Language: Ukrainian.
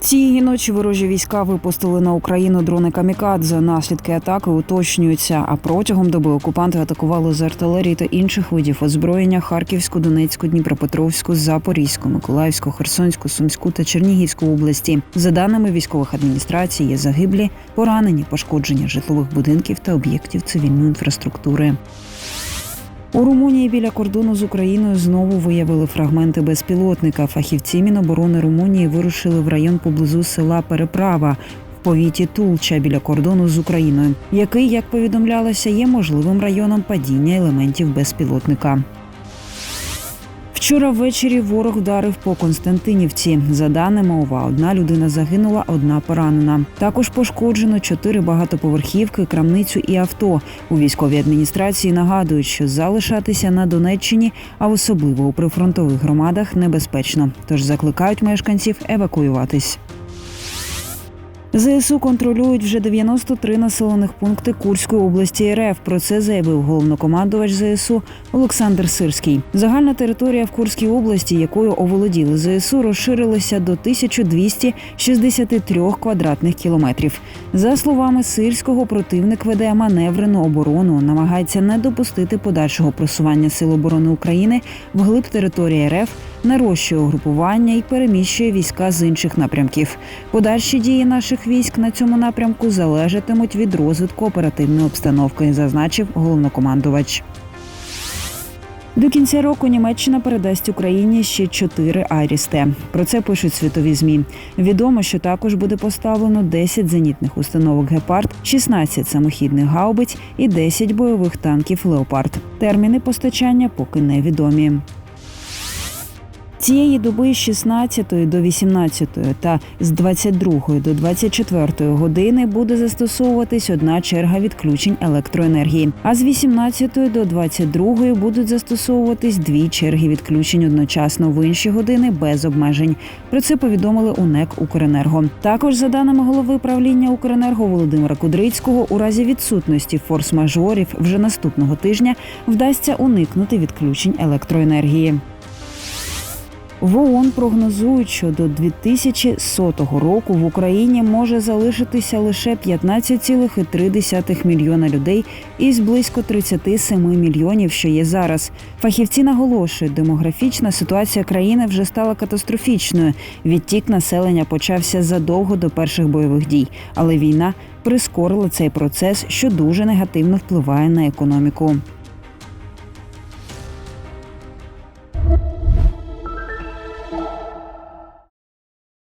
Цієї ночі ворожі війська випустили на Україну дрони камікадзе. Наслідки атаки уточнюються. А протягом доби окупанти атакували з артилерії та інших видів озброєння Харківську, Донецьку, Дніпропетровську, Запорізьку, Миколаївську, Херсонську, Сумську та Чернігівську області. За даними військових адміністрацій, є загиблі, поранені, пошкодження житлових будинків та об'єктів цивільної інфраструктури. У Румунії біля кордону з Україною знову виявили фрагменти безпілотника. Фахівці Міноборони Румунії вирушили в район поблизу села Переправа. в Повіті Тулча біля кордону з Україною, який, як повідомлялося, є можливим районом падіння елементів безпілотника. Вчора ввечері ворог вдарив по Константинівці. За даними ОВА, одна людина загинула, одна поранена. Також пошкоджено чотири багатоповерхівки, крамницю і авто. У військовій адміністрації нагадують, що залишатися на Донеччині, а особливо у прифронтових громадах, небезпечно. Тож закликають мешканців евакуюватись. ЗСУ контролюють вже 93 населених пункти Курської області РФ. Про це заявив головнокомандувач ЗСУ Олександр Сирський. Загальна територія в Курській області, якою оволоділи ЗСУ, розширилася до 1263 квадратних кілометрів. За словами Сирського, противник веде маневрену оборону, намагається не допустити подальшого просування Сил оборони України вглиб території РФ, нарощує угрупування і переміщує війська з інших напрямків. Подальші дії наших військ на цьому напрямку залежатимуть від розвитку оперативної обстановки, зазначив головнокомандувач. До кінця року Німеччина передасть Україні ще чотири Айрісте. Про це пишуть світові змі. Відомо, що також буде поставлено 10 зенітних установок Гепард, 16 самохідних гаубиць і 10 бойових танків Леопард. Терміни постачання поки невідомі. Цієї доби з 16 до 18 та з 22 до 24 години буде застосовуватись одна черга відключень електроенергії. А з 18 до 22 будуть застосовуватись дві черги відключень одночасно в інші години без обмежень. Про це повідомили у НЕК Укренерго. Також за даними голови правління Укренерго Володимира Кудрицького, у разі відсутності форс-мажорів вже наступного тижня вдасться уникнути відключень електроенергії. В ООН прогнозують, що до 2100 року в Україні може залишитися лише 15,3 мільйона людей із близько 37 мільйонів, що є зараз. Фахівці наголошують, демографічна ситуація країни вже стала катастрофічною. Відтік населення почався задовго до перших бойових дій, але війна прискорила цей процес, що дуже негативно впливає на економіку.